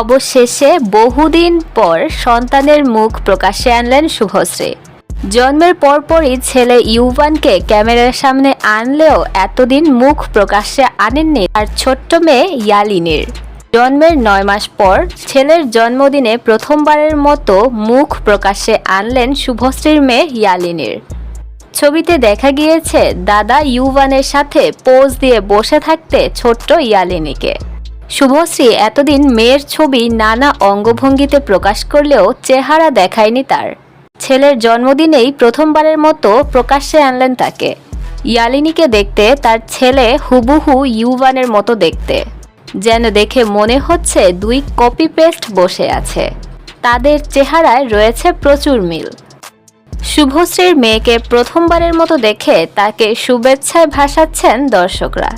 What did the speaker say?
অবশেষে বহুদিন পর সন্তানের মুখ প্রকাশ্যে আনলেন শুভশ্রী। জন্মের পরপরই ছেলে ইউবানকে ক্যামেরার সামনে আনলেও এতদিন মুখ প্রকাশ্যে আনেননি আর ছোট্ট মেয়ে ইয়ালিনীর। জন্মের নয় মাস পর ছেলের জন্মদিনে প্রথমবারের মতো মুখ প্রকাশ্যে আনলেন শুভশ্রীর মেয়ে ইয়ালিনীর। ছবিতে দেখা গিয়েছে, দাদা ইউবানের সাথে পোজ দিয়ে বসে থাকতে ছোট্ট ইয়ালিনীকে। শুভশ্রী এতদিন মেয়ের ছবি নানা অঙ্গভঙ্গিতে প্রকাশ করলেও চেহারা দেখায়নি তার। ছেলের জন্মদিনেই প্রথমবারের মতো প্রকাশ্যে আনলেন তাকে। ইয়ালিনীকে দেখতে তার ছেলে হুবুহু ইউবানের মতো দেখতে। যেন দেখে মনে হচ্ছে দুই কপি পেস্ট বসে আছে। তাদের চেহারায় রয়েছে প্রচুর মিল। শুভশ্রীর মেয়েকে প্রথমবারের মতো দেখে তাকে শুভেচ্ছায় ভাসাচ্ছেন দর্শকরা।